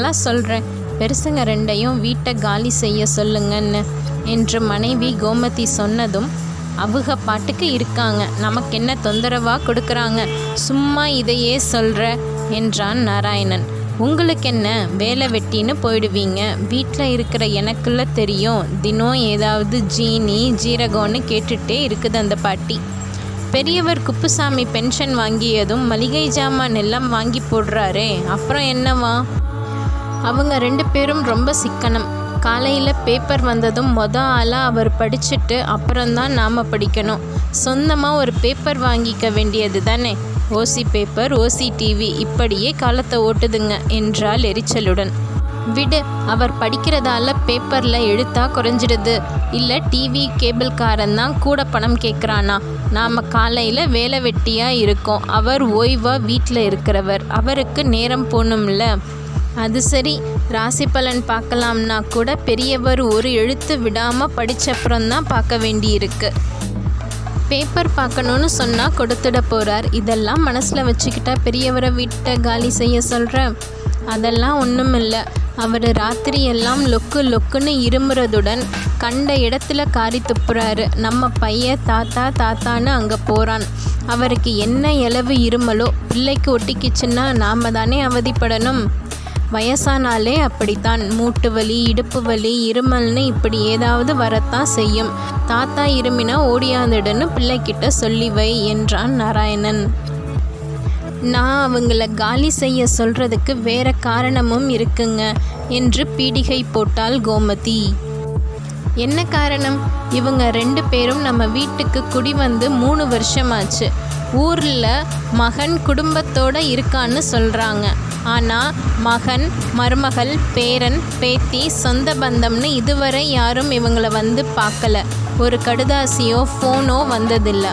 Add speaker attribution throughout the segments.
Speaker 1: நல்லா சொல்கிறேன் பெருசுங்க ரெண்டையும் வீட்டை காலி செய்ய சொல்லுங்கன்னு என்று மனைவி கோமதி சொன்னதும் அவங்க பாட்டுக்கு இருக்காங்க. நமக்கு என்ன தொந்தரவாக கொடுக்குறாங்க? சும்மா இதையே சொல்கிற என்றான் நாராயணன். உங்களுக்கு என்ன வேலை வெட்டின்னு போயிடுவீங்க? வீட்டில் இருக்கிற எனக்குள்ள தெரியும். தினம் ஏதாவது ஜீனி ஜீரகம்னு கேட்டுட்டே இருக்குது அந்த பாட்டி. பெரியவர் குப்புசாமி பென்ஷன் வாங்கியதும் மளிகை ஜாமான் எல்லாம் வாங்கி போடுறாரே. அப்புறம் என்னவா? அவங்க ரெண்டு பேரும் ரொம்ப சிக்கனம். காலையில் பேப்பர் வந்ததும் மொத ஆளாக அவர் படிச்சுட்டு அப்புறம்தான் நாம் படிக்கணும். சொந்தமாக ஒரு பேப்பர் வாங்கிக்க வேண்டியது தானே? ஓசி பேப்பர் ஓசி டிவி இப்படியே காலத்தை ஓட்டுதுங்க என்றால் எரிச்சலுடன். விடு அவர் படிக்கிறதால பேப்பரில் எழுத்தா குறைஞ்சிடுது. இல்லை டிவி கேபிள்காரன் தான் கூட பணம் கேட்குறானா நாம் காலையில் வேலை வெட்டியாக இருக்கோம். அவர் ஓய்வாக வீட்டில் இருக்கிறவர். அவருக்கு நேரம் போகணும்ல? அது சரி. ராசி பலன் பார்க்கலாம்னா கூட பெரியவர் ஒரு எழுத்து விடாமல் படித்தப்புறம்தான் பார்க்க வேண்டியிருக்கு. பேப்பர் பார்க்கணுன்னு சொன்னால் கொடுத்துட போகிறார் இதெல்லாம் மனசில் வச்சுக்கிட்டா பெரியவரை வீட்டை காலி செய்ய சொல்கிறேன் அதெல்லாம் ஒன்றும் இல்லை அவர் ராத்திரி எல்லாம் லொக்கு லொக்குன்னு இருமுறதுடன் கண்ட இடத்துல காரி துப்புறாரு. நம்ம பையன் தாத்தா தாத்தான்னு அங்கே போகிறான் அவருக்கு என்ன இளவு இருமலோ? பிள்ளைக்கு ஒட்டிக்கிச்சுன்னா நாம் தானே அவதிப்படணும். வயசானாலே அப்படித்தான். மூட்டு வலி இடுப்பு வலி இருமல்னு இப்படி ஏதாவது வரத்தான் செய்யும். தாத்தா இருமினா ஓடியாந்துடுன்னு பிள்ளைக்கிட்ட சொல்லி வை என்றான் நாராயணன். நான் அவங்கள காலி செய்ய சொல்றதுக்கு வேற காரணமும் இருக்குங்க என்று பீடிகை போட்டாள் கோமதி. என்ன காரணம்? இவங்க ரெண்டு பேரும் நம்ம வீட்டுக்கு குடி வந்து மூணு வருஷமாச்சு. ஊரில் மகன் குடும்பத்தோடு இருக்கான்னு சொல்கிறாங்க ஆனால் மகன் மருமகள் பேரன் பேத்தி சொந்த பந்தம்னு இதுவரை யாரும் இவங்களை வந்து பார்க்கல ஒரு கடுதாசியோ ஃபோனோ வந்ததில்லை.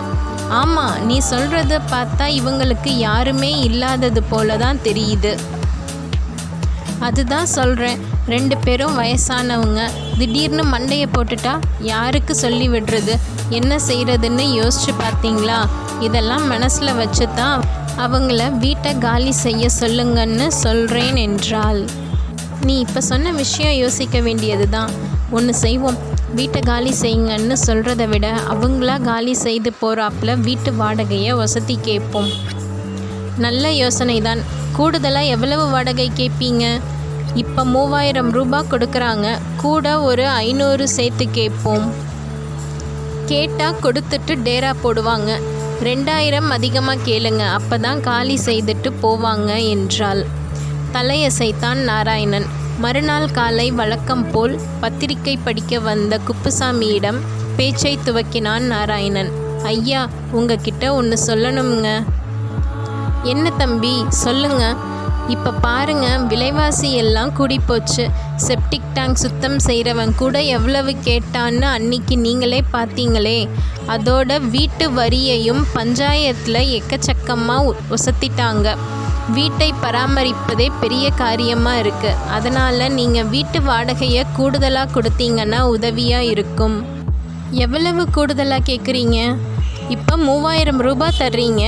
Speaker 1: ஆமாம் நீ சொல்கிறத பார்த்தா இவங்களுக்கு யாருமே இல்லாதது போல தான் தெரியுது. அதுதான் சொல்கிறேன் ரெண்டு பேரும் வயசானவங்க. திடீர்னு மண்டையை போட்டுட்டா யாருக்கு சொல்லி விடுறது? என்ன செய்கிறதுன்னு யோசிச்சு பார்த்தீங்களா? இதெல்லாம் மனசில் வச்சு தான் அவங்கள வீட்டை காலி செய்ய சொல்லுங்கன்னு சொல்கிறேன் என்றாள். நீ இப்போ சொன்ன விஷயம் யோசிக்க வேண்டியது தான் ஒன்று செய்வோம். வீட்டை காலி செய்யுங்கன்னு சொல்கிறத விட அவங்களா காலி செய்து போகிறாப்புல வீட்டு வாடகையை வசதி கேட்போம். நல்ல யோசனை தான் கூடுதலாக எவ்வளவு வாடகை கேட்பீங்க? இப்போ மூவாயிரம் ரூபாய் கொடுக்குறாங்க. கூட ஒரு ஐநூறு சேர்த்து கேட்போம். கேட்டால் கொடுத்துட்டு டேரா போடுவாங்க. ரெண்டாயிரம் அதிகமாக கேளுங்க. அப்போ தான் காலி செய்துட்டு போவாங்க என்றாள். தலையசைத்தான் நாராயணன். மறுநாள் காலை வழக்கம் போல் பத்திரிகை படிக்க வந்த குப்புசாமியிடம் பேச்சை துவக்கினான் நாராயணன். ஐயா உங்ககிட்ட ஒன்று சொல்லணுங்க என்ன தம்பி சொல்லுங்க. இப்போ பாருங்க விலைவாசி எல்லாம் கூடி போச்சு செப்டிக் டேங்க் சுத்தம் செய்கிறவன் கூட எவ்வளவு கேட்டான்னு அன்னைக்கு நீங்களே பார்த்தீங்களே. அதோட வீட்டு வரியையும் பஞ்சாயத்தில் எக்கச்சக்கமாக ஒசத்திட்டாங்க. வீட்டை பராமரிப்பதே பெரிய காரியமாக இருக்குது அதனால் நீங்கள் வீட்டு வாடகையை கூடுதலாக கொடுத்தீங்கன்னா உதவியாக இருக்கும். எவ்வளவு கூடுதலாக கேட்குறீங்க இப்போ மூவாயிரம் ரூபாய் தர்றீங்க.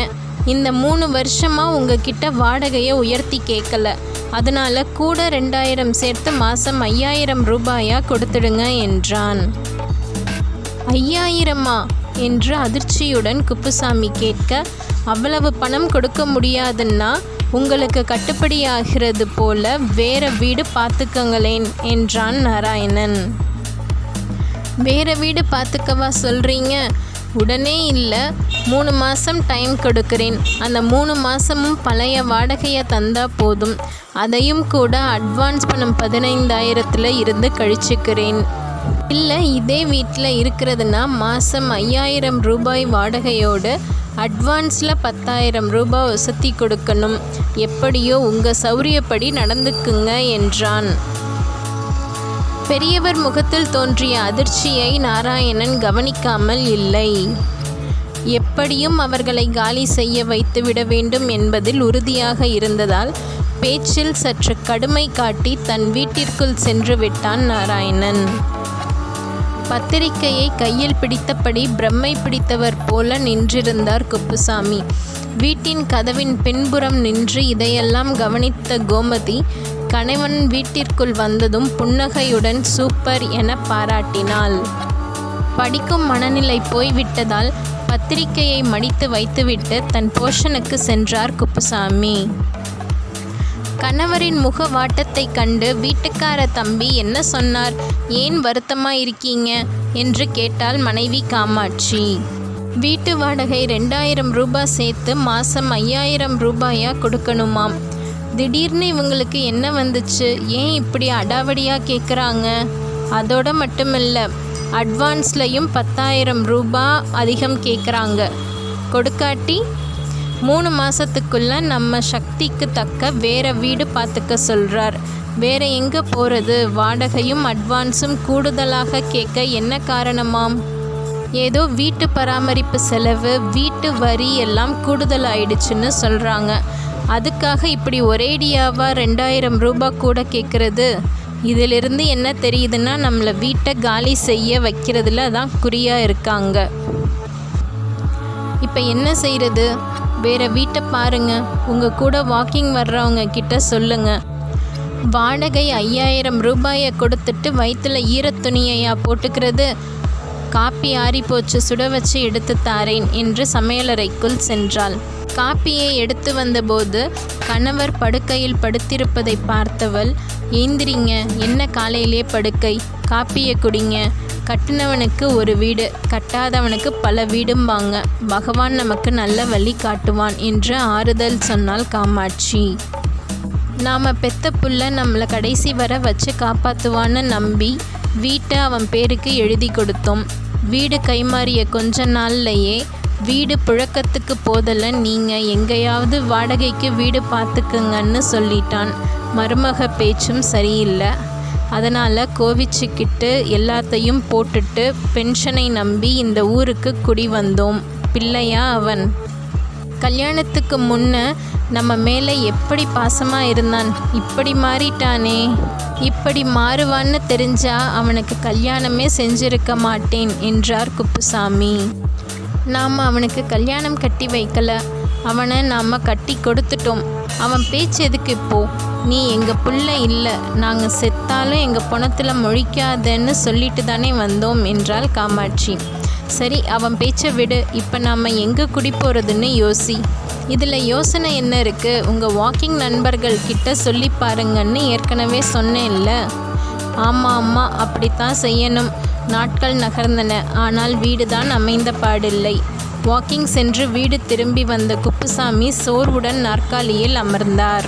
Speaker 1: இந்த மூணு வருஷமாக உங்ககிட்ட வாடகையை உயர்த்தி கேட்கல. அதனால் கூட ரெண்டாயிரம் சேர்த்து மாதம் ஐயாயிரம் ரூபாயா கொடுத்துடுங்க என்றான். ஐயாயிரமா? என்று அதிர்ச்சியுடன் குப்புசாமி கேட்க அவ்வளவு பணம் கொடுக்க முடியாதுன்னா உங்களுக்கு கட்டுப்படியாகிறது போல வேற வீடு பார்த்துக்கங்களேன் என்றான் நாராயணன். வேற வீடு பார்த்துக்கவா சொல்கிறீங்க உடனே இல்லை மூணு மாதம் டைம் கொடுக்குறேன். அந்த மூணு மாதமும் பழைய வாடகையை தந்தால் போதும். அதையும் கூட அட்வான்ஸ் பணம் பதினைந்தாயிரத்தில் இருந்து கழிச்சுக்கிறேன். இல்லை இதே வீட்டில் இருக்கிறதுனா மாதம் ஐயாயிரம் ரூபாய் வாடகையோடு அட்வான்ஸில் பத்தாயிரம் ரூபாய் வசதி கொடுக்கணும். எப்படியோ உங்கள் சௌரியப்படி நடந்துக்குங்க என்றான். பெரியவர் முகத்தில் தோன்றிய அதிர்ச்சியை நாராயணன் கவனிக்காமல் இல்லை. எப்படியும் அவர்களை காலி செய்ய வைத்து விட வேண்டும் என்பதில் உறுதியாக இருந்ததால் பேச்சில் சற்று கடுமை காட்டி தன் வீட்டிற்குள் சென்று விட்டான் நாராயணன். பத்திரிகையை கையில் பிடித்தபடி பிரம்மை பிடித்தவர் போல நின்றிருந்தார் குப்புசாமி. வீட்டின் கதவின் பின்புறம் நின்று இதையெல்லாம் கவனித்த கோமதி கணவன் வீட்டிற்குள் வந்ததும் புன்னகையுடன் சூப்பர் என பாராட்டினாள். படிக்கும் மனநிலை போய்விட்டதால் பத்திரிகையை மடித்து வைத்துவிட்டு தன் போஷனுக்கு சென்றார் குப்புசாமி. கணவரின் முக வாட்டத்தை கண்டு வீட்டுக்கார தம்பி என்ன சொன்னார்? ஏன் வருத்தமா இருக்கீங்க என்று கேட்டாள் மனைவி காமாட்சி. வீட்டு வாடகை ரெண்டாயிரம் ரூபாய் சேர்த்து மாதம் ஐயாயிரம் ரூபாயா கொடுக்கணுமாம்? திடீர்னு இவங்களுக்கு என்ன வந்துச்சு? ஏன் இப்படி அடாவடியாக கேட்குறாங்க அதோட இல்லை அட்வான்ஸ்லையும் பத்தாயிரம் ரூபா அதிகம் கேட்குறாங்க கொடுக்காட்டி மூணு மாதத்துக்குள்ள நம்ம சக்திக்கு தக்க வேற வீடு பார்த்துக்க சொல்கிறார் வேற எங்கே போகிறது வாடகையும் அட்வான்ஸும் கூடுதலாக கேட்க என்ன காரணமாம்? ஏதோ வீட்டு பராமரிப்பு செலவு வீட்டு வரி எல்லாம் கூடுதல் ஆயிடுச்சுன்னு சொல்கிறாங்க அதுக்காக இப்படி ஒரேடியாவாக ரெண்டாயிரம் ரூபாய் கூட கேட்குறது இதிலிருந்து என்ன தெரியுதுன்னா நம்மளை வீட்டை காலி செய்ய வைக்கிறதுல தான் குறியாக இருக்காங்க. இப்போ என்ன செய்கிறது வேற வீட்டை பாருங்க. உங்கள் கூட வாக்கிங் வர்றவங்க கிட்ட சொல்லுங்க. வாடகை ஐயாயிரம் ரூபாயை கொடுத்துட்டு வயிற்றுல ஈரத்துணியையா போட்டுக்கிறது? காப்பி ஆறிப்போச்சு சுட வச்சு எடுத்து தாரேன் என்று சமையலறைக்குள் சென்றாள். காப்பியை எடுத்து வந்தபோது கணவர் படுக்கையில் படுத்திருப்பதை பார்த்தவள் ஏந்திரிங்க என்ன காலையிலே படுக்கை? காப்பியை குடிங்க. கட்டினவனுக்கு ஒரு வீடு கட்டாதவனுக்கு பல வீடும்பாங்க. பகவான் நமக்கு நல்ல வழி காட்டுவான் என்று ஆறுதல் சொன்னாள் காமாட்சி. நாம் பெத்த புள்ள நம்மளை கடைசி வர வச்சு காப்பாற்றுவான்னு நம்பி வீட்டை அவன் பேருக்கு எழுதி கொடுத்தோம். வீடு கைமாறிய கொஞ்ச நாள்லையே வீடு புழக்கத்துக்கு போதல நீங்கள் எங்கேயாவது வாடகைக்கு வீடு பார்த்துக்குங்கன்னு சொல்லிட்டான். மருமக பேச்சும் சரியில்லை. அதனால் கோவிச்சுக்கிட்டு எல்லாத்தையும் போட்டுட்டு பென்ஷனை நம்பி இந்த ஊருக்கு குடி வந்தோம். பிள்ளையா அவன். கல்யாணத்துக்கு முன்ன நம்ம மேலே எப்படி பாசமாக இருந்தான்? இப்படி மாறிட்டானே. இப்படி மாறுவான்னு தெரிஞ்சா அவனுக்கு கல்யாணமே செஞ்சிருக்க மாட்டேன் என்றார் குப்புசாமி. நாம் அவனுக்கு கல்யாணம் கட்டி வைக்கல. அவனை நாம் கட்டி கொடுத்துட்டோம். அவன் பேச்சு எதுக்கு இப்போ? நீ எங்கள் புள்ள இல்லை. நாங்கள் செத்தாலும் எங்கள் பணத்தில் முழிக்காதன்னு சொல்லிட்டு தானே வந்தோம் என்றாள் காமாட்சி. சரி அவன் பேச்சை விடு. இப்போ நாம் எங்கே குடி போகிறதுன்னு யோசி. இதில் யோசனை என்ன இருக்குது உங்கள் வாக்கிங் நண்பர்கள் கிட்ட சொல்லி பாருங்கன்னு ஏற்கனவே சொன்னேன்ல. ஆமாம் ஆமாம் அப்படித்தான் செய்யணும். நாட்கள் நகர்ந்தன. ஆனால் வீடு தான் அமைந்த பாடில்லை. வாக்கிங் சென்று வீடு திரும்பி வந்த குப்புசாமி சோர்வுடன் நாற்காலியில் அமர்ந்தார்.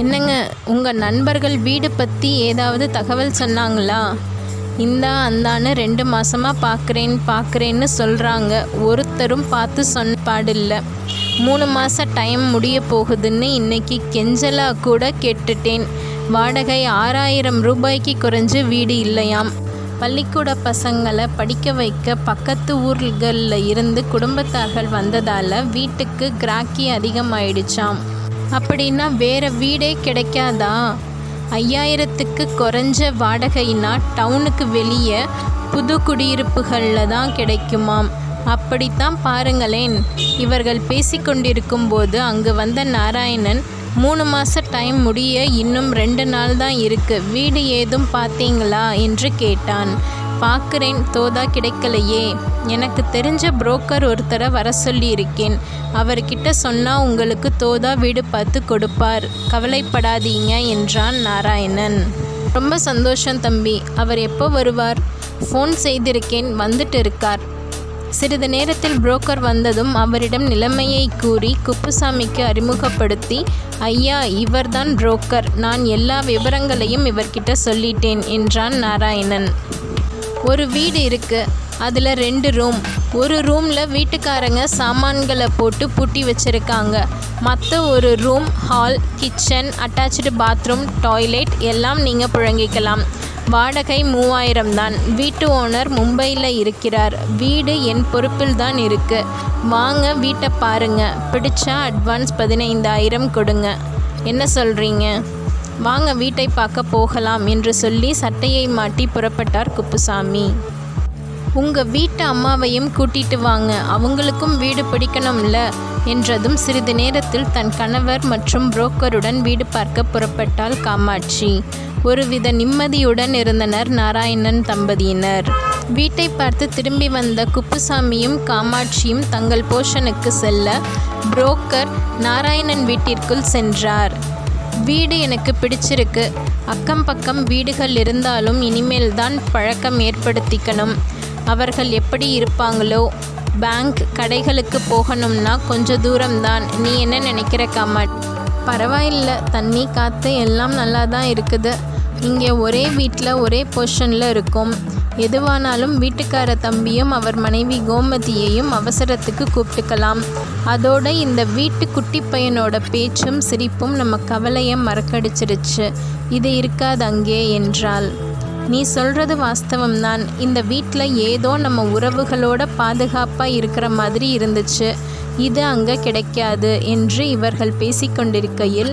Speaker 1: என்னங்க உங்கள் நண்பர்கள் வீடு பற்றி ஏதாவது தகவல் சொன்னாங்களா? இந்தா அந்தான்னு ரெண்டு மாதமாக பார்க்குறேன் பார்க்குறேன்னு சொல்கிறாங்க ஒருத்தரும் பார்த்து சொன்ன பாடில்லை. மூணு மாதம் டைம் முடிய போகுதுன்னு இன்னைக்கு கெஞ்சலாக கூட கேட்டுட்டேன். வாடகை ஆறாயிரம் ரூபாய்க்கு குறைஞ்சு வீடு இல்லையாம். பள்ளிக்கூட பசங்களை படிக்க வைக்க பக்கத்து ஊர்களில் இருந்து குடும்பத்தார்கள் வந்ததால் வீட்டுக்கு கிராக்கி அதிகமாயிடுச்சாம். அப்படின்னா வேறு வீடே கிடைக்காதா? ஐயாயிரத்துக்கு குறைஞ்ச வாடகைனா டவுனுக்கு வெளியே புது குடியிருப்புகளில் தான் கிடைக்குமாம். அப்படித்தான் பாருங்களேன். இவர்கள் பேசிக்கொண்டிருக்கும் போது அங்கு வந்த நாராயணன் மூணு மாத டைம் முடிய இன்னும் ரெண்டு நாள் தான் இருக்கு. வீடு ஏதும் பார்த்தீங்களா என்று கேட்டான். பார்க்குறேன் தோதா கிடைக்கலையே. எனக்கு தெரிஞ்ச புரோக்கர் ஒருத்தரை வர சொல்லியிருக்கேன். அவர்கிட்ட சொன்னால் உங்களுக்கு தோதா வீடு பார்த்து கொடுப்பார். கவலைப்படாதீங்க என்றான் நாராயணன். ரொம்ப சந்தோஷம் தம்பி. அவர் எப்போ வருவார்? ஃபோன் செய்திருக்கேன். வந்துட்டு இருக்கார். சிறிது நேரத்தில் புரோக்கர் வந்ததும் அவரிடம் நிலைமையை கூறி குப்புசாமிக்கு அறிமுகப்படுத்தி ஐயா இவர்தான் புரோக்கர் நான் எல்லா விவரங்களையும் இவர்கிட்ட சொல்லிட்டேன் என்றான் நாராயணன். ஒரு வீடு இருக்கு. அதில் ரெண்டு ரூம் ஒரு ரூமில் வீட்டுக்காரங்க சாமான்களை போட்டு பூட்டி வச்சுருக்காங்க. மற்ற ஒரு room hall kitchen attach bathroom toilet எல்லாம் நீங்கள் புழங்கிக்கலாம். வாடகை மூவாயிரம் தான். வீட்டு ஓனர் மும்பையில் இருக்கிறார். வீடு என் பொறுப்பில் தான் இருக்குது வாங்க வீட்டை பாருங்க. பிடிச்சா அட்வான்ஸ் பதினைந்தாயிரம் கொடுங்க. என்ன சொல்கிறீங்க வாங்க வீட்டை பார்க்க போகலாம் என்று சொல்லி சட்டையை மாட்டி புறப்பட்டார் குப்புசாமி. உங்கள் வீட்டு அம்மாவையும் கூட்டிட்டு வாங்க. அவங்களுக்கும் வீடு பிடிக்கணும்ல? என்றதும் சிறிது நேரத்தில் தன் கணவர் மற்றும் புரோக்கருடன் வீடு பார்க்க புறப்பட்டாள் காமாட்சி. ஒருவித நிம்மதியுடன் இருந்தனர் நாராயணன் தம்பதியினர். வீட்டை பார்த்து திரும்பி வந்த குப்புசாமியும் காமாட்சியும் தங்கள் போஷனுக்கு செல்ல புரோக்கர் நாராயணன் வீட்டிற்குள் சென்றார். வீடு எனக்கு பிடிச்சிருக்கு. அக்கம் பக்கம் வீடுகள் இருந்தாலும் இனிமேல் தான் பழக்கம் ஏற்படுத்திக்கணும். அவர்கள் எப்படி இருப்பாங்களோ? பேங்க் கடைகளுக்கு போகணும்னா கொஞ்சம் தூரம்தான். நீ என்ன நினைக்கிற காமாட்? பரவாயில்ல தண்ணி காற்று எல்லாம் நல்லா தான் இருக்குது. இங்கே ஒரே வீட்டில் ஒரே பொஷனில் இருக்கும். எதுவானாலும் வீட்டுக்கார தம்பியும் அவர் மனைவி கோமதியையும் அவசரத்துக்கு கூப்பிட்டுக்கலாம். அதோட இந்த வீட்டு குட்டி பையனோட பேச்சும் சிரிப்பும் நம்ம கவலையை மறக்கடிச்சிருச்சு. இது இருக்காது அங்கே என்றாள். நீ சொல்கிறது வாஸ்தவம்தான். இந்த வீட்டில் ஏதோ நம்ம உறவுகளோட பாதுகாப்பாக இருக்கிற மாதிரி இருந்துச்சு. இது அங்கே கிடைக்காது என்று இவர்கள் பேசிக்கொண்டிருக்கையில்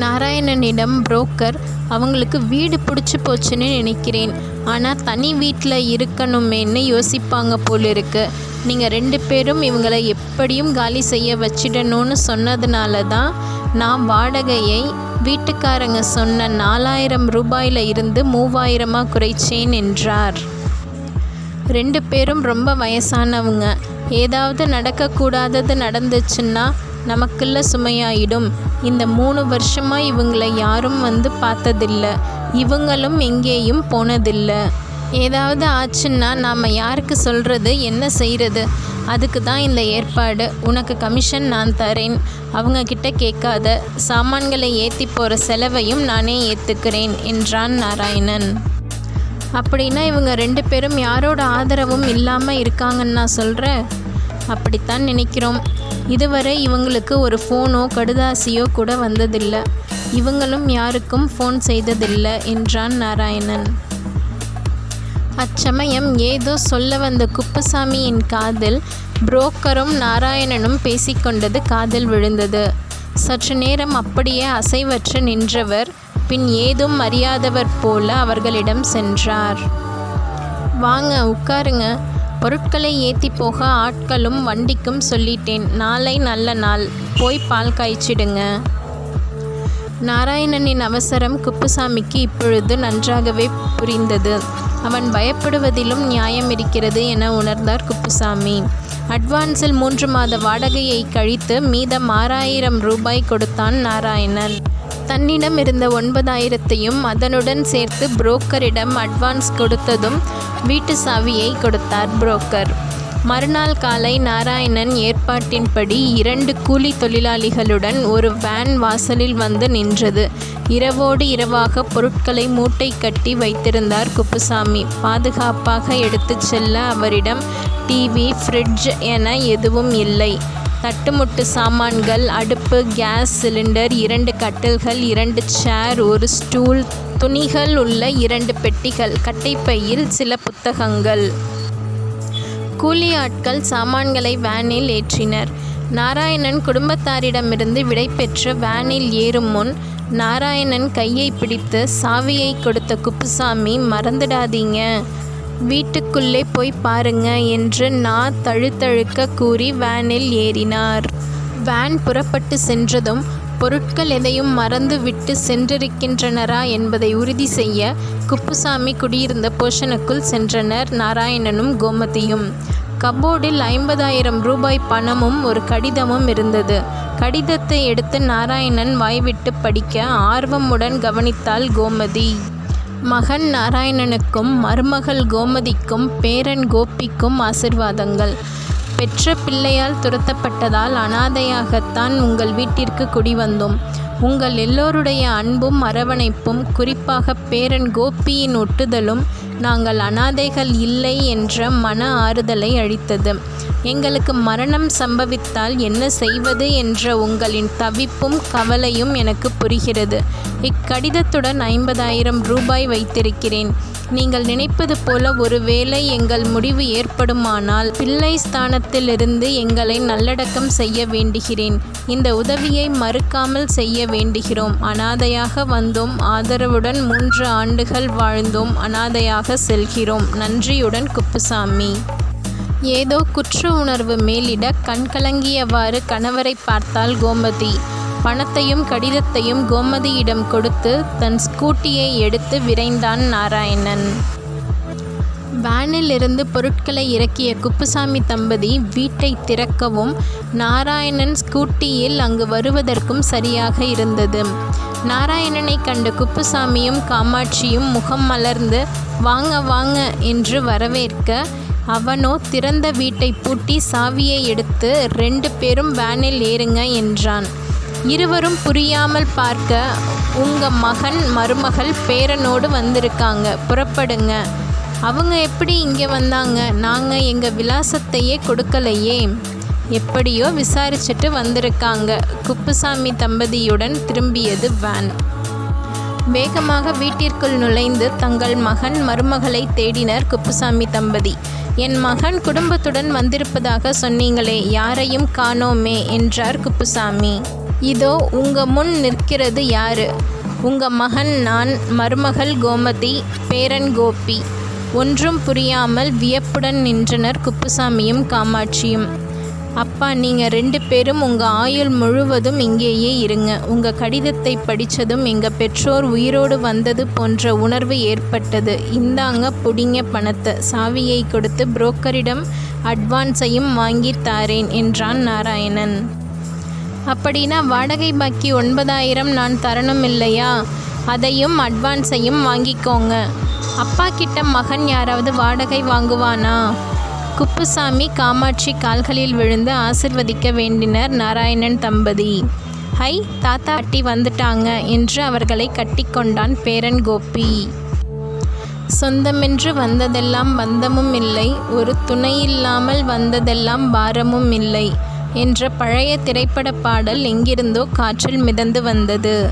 Speaker 1: நாராயணனிடம் புரோக்கர் அவங்களுக்கு வீடு பிடிச்சி போச்சுன்னு நினைக்கிறேன். ஆனால் தனி வீட்டில் இருக்கணுமேன்னு யோசிப்பாங்க போல் இருக்கு நீங்கள் ரெண்டு பேரும் இவங்களை எப்படியும் காலி செய்ய வச்சிடணும்னு சொன்னதுனால தான் நான் வாடகையை வீட்டுக்காரங்க சொன்ன நாலாயிரம் ரூபாயில் இருந்து மூவாயிரமாக குறைச்சேன் என்றார். ரெண்டு பேரும் ரொம்ப வயசானவங்க. ஏதாவது நடக்கக்கூடாதது நடந்துச்சுன்னா நமக்குள்ள சுமையாயிடும். இந்த மூணு வருஷமாக இவங்களை யாரும் வந்து பார்த்ததில்ல. இவங்களும் எங்கேயும் போனதில்லை. ஏதாவது ஆச்சுன்னா நாம் யாருக்கு சொல்கிறது என்ன செய்கிறது அதுக்கு தான் இந்த ஏற்பாடு. உனக்கு கமிஷன் நான் தரேன். அவங்க கிட்ட கேட்காத. சாமான்களை ஏற்றி போகிற செலவையும் நானே ஏற்றுக்கிறேன் என்றான் நாராயணன். அப்படின்னா இவங்க ரெண்டு பேரும் யாரோட ஆதரவும் இல்லாமல் இருக்காங்கன்னு நான் சொல்கிறேன் அப்படித்தான் நினைக்கிறோம். இதுவரை இவங்களுக்கு ஒரு ஃபோனோ கடுதாசியோ கூட வந்ததில்லை. இவங்களும் யாருக்கும் ஃபோன் செய்ததில்லை என்றான் நாராயணன். அச்சமயம் ஏதோ சொல்ல வந்த குப்புசாமியின் காதில் புரோக்கரும் நாராயணனும் பேசிக்கொண்டது காதில் விழுந்தது. சற்று நேரம் அப்படியே அசைவற்று நின்றவர் பின் ஏதும் அறியாதவர் போல அவர்களிடம் சென்றார். வாங்க உட்காருங்க. பொருட்களை ஏற்றி போக ஆட்களும் வண்டிக்கும் சொல்லிட்டேன். நாளை நல்ல நாள். போய் பால் காய்ச்சிடுங்க. நாராயணனின் அவசரம் குப்புசாமிக்கு இப்பொழுது நன்றாகவே புரிந்தது. அவன் பயப்படுவதிலும் நியாயம் இருக்கிறது என உணர்ந்தார் குப்புசாமி. அட்வான்ஸில் மூன்று மாத வாடகையை கழித்து மீதம் ஆறாயிரம் ரூபாய் கொடுத்தான் நாராயணன். தன்னிடம் இருந்த ஒன்பதாயிரத்தையும் அதனுடன் சேர்த்து புரோக்கரிடம் அட்வான்ஸ் கொடுத்ததும் வீட்டு சாவியை கொடுத்தார் புரோக்கர். மறுநாள் காலை நாராயணன் ஏற்பாட்டின்படி இரண்டு கூலி தொழிலாளிகளுடன் ஒரு வேன் வாசலில் வந்து நின்றது. இரவோடு இரவாக பொருட்களை மூட்டை கட்டி வைத்திருந்தார் குப்புசாமி. பாதுகாப்பாக எடுத்துச் செல்ல அவரிடம் டிவி ஃப்ரிட்ஜ் என எதுவும் இல்லை. தட்டுமுட்டு சாமான்கள் அடுப்பு கேஸ் சிலிண்டர் இரண்டு கட்டில்கள் இரண்டு சேர் ஒரு ஸ்டூல் துணிகள் உள்ள இரண்டு பெட்டிகள் கட்டைப்பையில் சில புத்தகங்கள். கூலி ஆட்கள் சாமான்களை வேனில் ஏற்றினர். நாராயணன் குடும்பத்தாரிடமிருந்து விடை பெற்று வேனில் ஏறும் முன் நாராயணன் கையை பிடித்து சாவியை கொடுத்த குப்புசாமி மறந்துடாதீங்க. வீட்டுக்குள்ளே போய் பாருங்க என்று நான் தழுத்தழுக்க கூறி வேனில் ஏறினார். வேன் புறப்பட்டு சென்றதும் பொருட்கள் எதையும் மறந்து விட்டு சென்றிருக்கின்றனரா என்பதை உறுதி செய்ய குப்புசாமி குடியிருந்த போஷனுக்குள் சென்றனர் நாராயணனும் கோமதியும். கபோர்டில் ஐம்பதாயிரம் ரூபாய் பணமும் ஒரு கடிதமும் இருந்தது. கடிதத்தை எடுத்து நாராயணன் வாய்விட்டு படிக்க ஆர்வமுடன் கவனித்தாள் கோமதி. மகன் நாராயணனுக்கும் மருமகள் கோமதிக்கும் பேரன் கோபிக்கும் ஆசிர்வாதங்கள். பெற்ற பிள்ளையால் துரத்தப்பட்டதால் அனாதையாகத்தான் உங்கள் வீட்டிற்கு குடி வந்தோம் உங்கள் எல்லோருடைய அன்பும் அரவணைப்பும் குறிப்பாக பேரன் கோபியின் ஒட்டுதலும் நாங்கள் அனாதைகள் இல்லை என்ற மன ஆறுதலை அளித்தது. எங்களுக்கு மரணம் சம்பவித்தால் என்ன செய்வது என்ற உங்களின் தவிப்பும் கவலையும் எனக்கு புரிகிறது. இக்கடிதத்துடன் ஐம்பதாயிரம் ரூபாய் வைத்திருக்கிறேன். நீங்கள் நினைப்பது போல ஒருவேளை எங்கள் முடிவு ஏற்படுமானால் பிள்ளை ஸ்தானத்திலிருந்து எங்களை நல்லடக்கம் செய்ய வேண்டுகிறேன். இந்த உதவியை மறுக்காமல் செய்ய வேண்டுகிறோம். அனாதையாக வந்தோம். ஆதரவுடன் மூன்று ஆண்டுகள் வாழ்ந்தோம். அனாதையாக செல்கிறோம். நன்றியுடன் குப்புசாமி. ஏதோ குற்ற உணர்வு மேலிட கண்கலங்கியவாறு கணவரை பார்த்தாள் கோமதி. பணத்தையும் கடிதத்தையும் கோமதியிடம் கொடுத்து தன் ஸ்கூட்டியை எடுத்து விரைந்தான் நாராயணன். வேனிலிருந்து பொருட்களை இறக்கிய குப்புசாமி தம்பதி வீட்டை திறக்கவும் நாராயணன் ஸ்கூட்டியில் அங்கு வருவதற்கும் சரியாக இருந்தது. நாராயணனை கண்ட குப்புசாமியும் காமாட்சியும் முகம் மலர்ந்து வாங்க வாங்க என்று வரவேற்க அவனோ திறந்த வீட்டை பூட்டி சாவியை எடுத்து ரெண்டு பேரும் வேனில் ஏறுங்க என்றான். இருவரும் புரியாமல் பார்க்க உங்க மகன் மருமகள் பேரனோடு வந்திருக்காங்க. புறப்படுங்க. அவங்க எப்படி இங்கே வந்தாங்க? நாங்கள் எங்கள் விலாசத்தையே கொடுக்கலையே. எப்படியோ விசாரிச்சுட்டு வந்திருக்காங்க. குப்புசாமி தம்பதியுடன் திரும்பியது வேன். வேகமாக வீட்டிற்குள் நுழைந்து தங்கள் மகன் மருமகளை தேடினர் குப்புசாமி தம்பதி. என் மகன் குடும்பத்துடன் வந்திருப்பதாக சொன்னீங்களே யாரையும் காணோமே என்றார் குப்புசாமி. இதோ உங்க முன் நிற்கிறது யாரு? உங்க மகன் நான் மருமகள் கோமதி பேரன் கோபி. ஒன்றும் புரியாமல் வியப்புடன் நின்றனர் குப்புசாமியும் காமாட்சியும். அப்பா நீங்கள் ரெண்டு பேரும் உங்கள் ஆயுள் முழுவதும் இங்கேயே இருங்க. உங்கள் கடிதத்தை படித்ததும் எங்கள் பெற்றோர் உயிரோடு வந்தது போன்ற உணர்வு ஏற்பட்டது. இந்தாங்க புடிங்க பணத்தை. சாவியை கொடுத்து புரோக்கரிடம் அட்வான்ஸையும் வாங்கி தாரேன் என்றான் நாராயணன். அப்படின்னா வாடகை பாக்கி ஒன்பதாயிரம் நான் தரணும் இல்லையா? அதையும் அட்வான்ஸையும் வாங்கிக்கோங்க. அப்பா கிட்ட மகன் யாராவது வாடகை வாங்குவானா? குப்புசாமி காமாட்சி கால்களில் விழுந்து ஆசிர்வதிக்க வேண்டினர் நாராயணன் தம்பதி. ஹை தாத்தா அட்டி வந்துட்டாங்க என்று அவர்களை கட்டிக்கொண்டான் பேரன் கோபி. சொந்தமென்று வந்ததெல்லாம் பந்தமும் இல்லை ஒரு துணையில்லாமல் வந்ததெல்லாம் பாரமும் இல்லை என்ற பழைய திரைப்பட பாடல் எங்கிருந்தோ காற்றில் மிதந்து வந்தது.